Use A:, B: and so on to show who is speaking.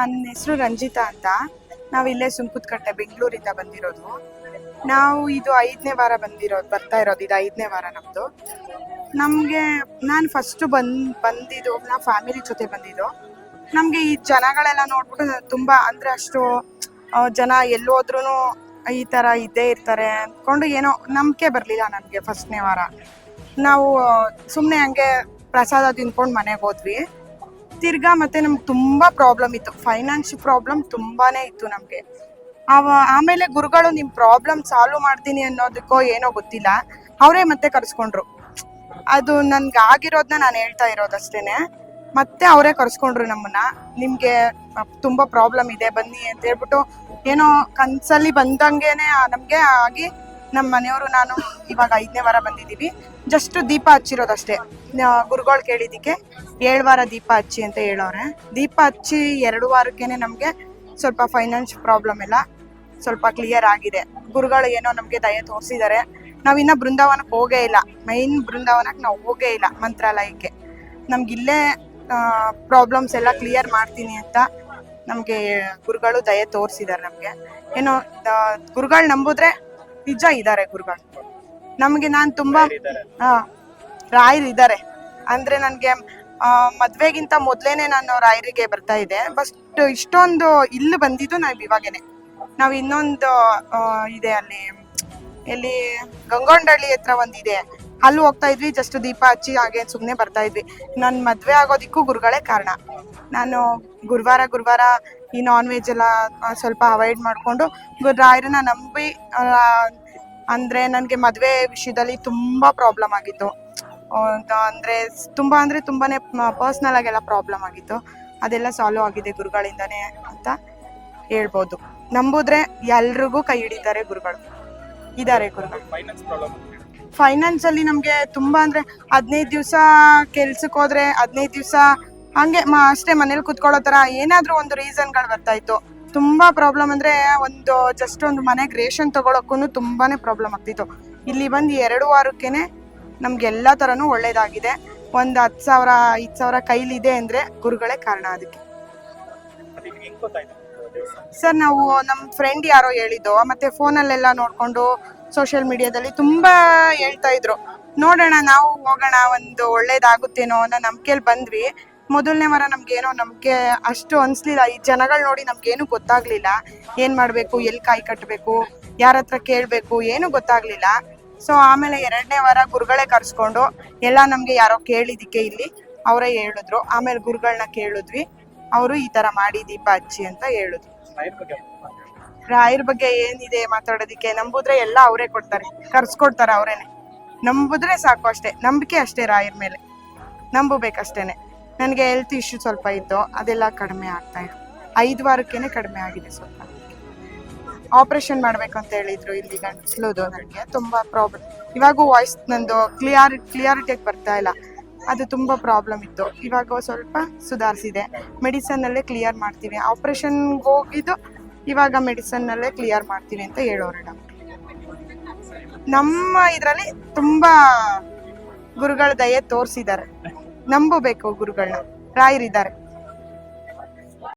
A: ನನ್ನ ಹೆಸರು ರಂಜಿತಾ ಅಂತ. ನಾವು ಇಲ್ಲೇ ಸುಂಕುತ್ಕಟ್ಟೆ ಬೆಂಗಳೂರಿಂದ ಬಂದಿರೋದು. ನಾವು ಇದು ಐದನೇ ವಾರ ಬಂದಿರೋದು ಬರ್ತಾ ಇರೋದು, ಇದು ಐದನೇ ವಾರ ನಮ್ಮದು ನಮಗೆ, ನಾನು ಫಸ್ಟು ಬಂದ್, ಬಂದಿದ್ದು, ನಾ ಫ್ಯಾಮಿಲಿ ಜೊತೆ ಬಂದಿದ್ದು. ನಮಗೆ ಈ ಜನಗಳೆಲ್ಲ ನೋಡ್ಬಿಟ್ಟು ತುಂಬ, ಅಂದರೆ ಅಷ್ಟು ಜನ ಎಲ್ಲೋದ್ರೂ ಈ ಥರ ಇದ್ದೇ ಇರ್ತಾರೆ ಅಂದ್ಕೊಂಡು ಏನೋ ನಂಬಿಕೆ ಬರಲಿಲ್ಲ ನನಗೆ ಫಸ್ಟ್ನೇ ವಾರ. ನಾವು ಸುಮ್ಮನೆ ಹಂಗೆ ಪ್ರಸಾದ ತಿನ್ಕೊಂಡು ಮನೆಗೆ ಹೋದ್ವಿ. ತಿರ್ಗಾ ಮತ್ತೆ ನಮ್ಗೆ ತುಂಬಾ ಪ್ರಾಬ್ಲಮ್ ಇತ್ತು. ಫೈನಾನ್ಸ್ ಪ್ರಾಬ್ಲಮ್ ತುಂಬಾನೇ ಇತ್ತು ನಮಗೆ. ಅವ, ಆಮೇಲೆ ಗುರುಗಳು ನಿಮ್ ಪ್ರಾಬ್ಲಮ್ ಸಾಲ್ವ್ ಮಾಡ್ತೀನಿ ಅನ್ನೋದಕ್ಕೋ ಏನೋ ಗೊತ್ತಿಲ್ಲ. ಅವರೇ ಮತ್ತೆ ಕರ್ಸ್ಕೊಂಡ್ರು. ಅದು ನನ್ಗೆ ಆಗಿರೋದನ್ನ ನಾನು ಹೇಳ್ತಾ ಇರೋದಷ್ಟೇನೆ. ಮತ್ತೆ ಅವರೇ ಕರ್ಸ್ಕೊಂಡ್ರು ನಮ್ಮನ್ನ. ನಿಮ್ಗೆ ತುಂಬಾ ಪ್ರಾಬ್ಲಮ್ ಇದೆ, ಬನ್ನಿ ಅಂತ ಹೇಳ್ಬಿಟ್ಟು ಏನೋ ಕನ್ಸಲ್ಲಿ ಬಂದಂಗೆನೆ ನಮ್ಗೆ ಆಗಿ ನಮ್ಮ ಮನೆಯವರು ನಾನು ಇವಾಗ ಐದನೇ ವಾರ ಬಂದಿದ್ದೀವಿ. ಜಸ್ಟ್ ದೀಪ ಹಚ್ಚಿರೋದಷ್ಟೇ. ಗುರುಗಳು ಕೇಳಿದ್ದಕ್ಕೆ ಏಳು ವಾರ ದೀಪ ಹಚ್ಚಿ ಅಂತ ಹೇಳೋರೆ. ದೀಪ ಹಚ್ಚಿ ಎರಡು ವಾರಕ್ಕೇನೆ ನಮಗೆ ಸ್ವಲ್ಪ ಫೈನಾನ್ಸ್ ಪ್ರಾಬ್ಲಮ್ ಎಲ್ಲ ಸ್ವಲ್ಪ ಕ್ಲಿಯರ್ ಆಗಿದೆ. ಗುರುಗಳು ಏನೋ ನಮಗೆ ದಯ ತೋರಿಸಿದ್ದಾರೆ ನಾವಿನ್ನ ಬೃಂದಾವನಕ್ಕೆ ಹೋಗೇ ಇಲ್ಲ. ಮೈನ್ ಬೃಂದಾವನಕ್ಕೆ ನಾವು ಹೋಗೇ ಇಲ್ಲ ಮಂತ್ರಾಲಯಕ್ಕೆ. ನಮ್ಗೆ ಇಲ್ಲೇ ಪ್ರಾಬ್ಲಮ್ಸ್ ಎಲ್ಲ ಕ್ಲಿಯರ್ ಮಾಡ್ತೀನಿ ಅಂತ ನಮಗೆ ಗುರುಗಳು ದಯೆ ತೋರಿಸಿದ್ದಾರೆ ನಮಗೆ. ಏನೋ ಗುರುಗಳು ನಂಬುದ್ರೆ ನಿಜ ಇದ್ದಾರೆ ಗುರುಗಳು. ನಮಗೆ ನಾನು ತುಂಬಾ ಹಾ ರಾಯರ್ ಇದ್ದಾರೆ ಅಂದ್ರೆ ನನಗೆ ಮದ್ವೆಗಿಂತ ಮೊದ್ಲೇನೆ ನಾನು ರಾಯರಿಗೆ ಬರ್ತಾ ಇದ್ದೆ. ಬಟ್ ಇಷ್ಟೊಂದು ಇಲ್ಲಿ ಬಂದಿದ್ದು ನಾವು ಇವಾಗೇನೆ. ನಾವು ಇನ್ನೊಂದು ಇದೆ ಅಲ್ಲಿ ಎಲ್ಲಿ ಗಂಗೊಂಡಳ್ಳಿ ಹತ್ರ ಒಂದಿದೆ ಅಲ್ಲಿ ಹೋಗ್ತಾ ಇದ್ವಿ ಜಸ್ಟ್ ದೀಪ ಹಚ್ಚಿ ಹಾಗೆ ಸುಮ್ಮನೆ ಬರ್ತಾ ಇದ್ವಿ. ನನ್ನ ಮದ್ವೆ ಆಗೋದಿಕ್ಕೂ ಗುರುಗಳೇ ಕಾರಣ. ನಾನು ಗುರುವಾರ ಗುರುವಾರ ಈ ನಾನ್ ವೆಜ್ ಎಲ್ಲ ಸ್ವಲ್ಪ ಅವಾಯ್ಡ್ ಮಾಡಿಕೊಂಡು ರಾಯರನ್ನ ನಂಬಿ ಅಂದರೆ ನನಗೆ ಮದುವೆ ವಿಷಯದಲ್ಲಿ ತುಂಬಾ ಪ್ರಾಬ್ಲಮ್ ಆಗಿತ್ತು. ಅಂತ ಅಂದ್ರೆ ತುಂಬಾ ಅಂದ್ರೆ ತುಂಬಾನೇ ಪರ್ಸ್ನಲ್ ಆಗೆಲ್ಲ ಪ್ರಾಬ್ಲಮ್ ಆಗಿತ್ತು. ಅದೆಲ್ಲ ಸಾಲ್ವ್ ಆಗಿದೆ ಗುರುಗಳಿಂದನೇ ಅಂತ ಹೇಳ್ಬೋದು. ನಂಬಿದ್ರೆ ಎಲ್ರಿಗೂ ಕೈ ಹಿಡಿತಾರೆ ಗುರುಗಳು. ಇದ್ದಾರೆ ಗುರುಗಳು.
B: ಫೈನಾನ್ಸ್ ನಮಗೆ
A: ತುಂಬ ಅಲ್ಲಿ ನಮ್ಗೆ ತುಂಬಾ ಅಂದ್ರೆ ಹದಿನೈದು ದಿವಸ ಕೆಲ್ಸಕ್ಕೆ ಹೋದ್ರೆ ಹದಿನೈದು ದಿವಸ ಹಂಗೆ ಮ, ಅಷ್ಟೇ ಮನೇಲಿ ಕುತ್ಕೊಳ್ಳೋ ಥರ ಏನಾದ್ರೂ ಒಂದು ರೀಸನ್ಗಳು ಬರ್ತಾ ಇತ್ತು ತುಂಬಾ ಪ್ರಾಬ್ಲಮ್ ಅಂದ್ರೆ ಒಂದು ಜಸ್ಟ್ ಒಂದು ಮನೆಗೆ ರೇಷನ್ ತಗೊಳಕ್ಕೂ ತುಂಬಾನೇ ಪ್ರಾಬ್ಲಮ್ ಆಗ್ತಿತ್ತು. ಇಲ್ಲಿ ಬಂದು ಎರಡು ವಾರಕ್ಕೇನೆ ನಮಗೆಲ್ಲ ತರನು ಒಳ್ಳೇದಾಗಿದೆ. ಒಂದು ಹತ್ತು ಸಾವಿರ, ಐದು ಸಾವಿರ ಕೈಲಿದೆ ಅಂದ್ರೆ ಗುರುಗಳೇ ಕಾರಣ ಅದಕ್ಕೆ. ಸರ್, ನಾವು ನಮ್ಮ ಫ್ರೆಂಡ್ ಯಾರೋ ಹೇಳಿದ್ದು, ಮತ್ತೆ ಫೋನಲ್ಲೆಲ್ಲ ನೋಡ್ಕೊಂಡು ಸೋಷಿಯಲ್ ಮೀಡಿಯಾದಲ್ಲಿ ತುಂಬಾ ಹೇಳ್ತಾ ಇದ್ರು. ನೋಡೋಣ, ನಾವು ಹೋಗೋಣ, ಒಂದು ಒಳ್ಳೇದಾಗುತ್ತೇನೋ ಅನ್ನೋ ನಂಬಿಕೆಯಲ್ಲಿ ಬಂದ್ವಿ. ಮೊದಲನೇ ವಾರ ನಮ್ಗೆ ಏನೋ ನಂಬಿಕೆ ಅಷ್ಟು ಅನ್ಸ್ಲಿಲ್ಲ. ಈ ಜನಗಳು ನೋಡಿ ನಮ್ಗೇನು ಗೊತ್ತಾಗ್ಲಿಲ್ಲ. ಏನ್ ಮಾಡ್ಬೇಕು ಎಲ್ಲಿ ಕಾಯಿ ಕಟ್ಟಬೇಕು ಯಾರ ಹತ್ರ ಕೇಳ್ಬೇಕು ಏನು ಗೊತ್ತಾಗ್ಲಿಲ್ಲ. ಸೊ ಆಮೇಲೆ ಎರಡನೇ ವಾರ ಗುರುಗಳೇ ಕರ್ಸ್ಕೊಂಡು ಎಲ್ಲ ನಮ್ಗೆ ಯಾರೋ ಕೇಳಿದಿಕ್ಕೆ ಇಲ್ಲಿ ಅವರೇ ಹೇಳಿದ್ರು. ಆಮೇಲೆ ಗುರುಗಳನ್ನ ಕೇಳಿದ್ವಿ. ಅವರು ಈ ತರ ಮಾಡಿ ದೀಪ ಹಚ್ಚಿ ಅಂತ ಹೇಳಿದ್ರು. ರಾಯರ ಬಗ್ಗೆ ಏನಿದೆ ಮಾತಾಡೋದಿಕ್ಕೆ? ನಂಬುದ್ರೆ ಎಲ್ಲ ಅವರೇ ಕೊಡ್ತಾರೆ. ಕರ್ಸ್ಕೊಡ್ತಾರೆ ಅವರೇನೆ. ನಂಬುದ್ರೆ ಸಾಕು ಅಷ್ಟೇ. ನಂಬಿಕೆ ಅಷ್ಟೇ ರಾಯರ್ ಮೇಲೆ. ನಂಬಬೇಕಷ್ಟೇನೆ. ನನಗೆ ಹೆಲ್ತ್ ಇಶ್ಯೂ ಸ್ವಲ್ಪ ಇತ್ತು ಅದೆಲ್ಲ ಕಡಿಮೆ ಆಗ್ತಾ ಇದೆ. ಐದು ವಾರಕ್ಕೇನೆ ಕಡಿಮೆ ಆಗಿದೆ ಸ್ವಲ್ಪ. ಆಪರೇಷನ್ ಮಾಡಬೇಕು ಅಂತ ಹೇಳಿದ್ರು ಇಲ್ಲಿ ಗಂಟ್ಲುದು ನನಗೆ ತುಂಬ ಪ್ರಾಬ್ಲಮ್ ಇವಾಗೂ ವಾಯ್ಸ್ ನಂದು ಕ್ಲಿಯರ್ ಕ್ಲಿಯಾರಿಟಿಯಾಗಿ ಬರ್ತಾ ಇಲ್ಲ. ಅದು ತುಂಬ ಪ್ರಾಬ್ಲಮ್ ಇತ್ತು. ಇವಾಗ ಸ್ವಲ್ಪ ಸುಧಾರಿಸಿದೆ. ಮೆಡಿಸನ್ ಅಲ್ಲೇ ಕ್ಲಿಯರ್ ಮಾಡ್ತೀವಿ. ಆಪರೇಷನ್ಗೆ ಹೋಗಿದ್ದು ಇವಾಗ ಮೆಡಿಸನ್ ಅಲ್ಲೇ ಕ್ಲಿಯರ್ ಮಾಡ್ತೀವಿ ಅಂತ ಹೇಳೋರು ಡಾಕ್ಟರ್. ನಮ್ಮ ಇದರಲ್ಲಿ ತುಂಬ ಗುರುಗಳ ದಯೆ ತೋರಿಸಿದ್ದಾರೆ. ನಂಬಬೇಕು ಗುರುಗಳನ್ನ ರಾಯರಿದ್ದಾರೆ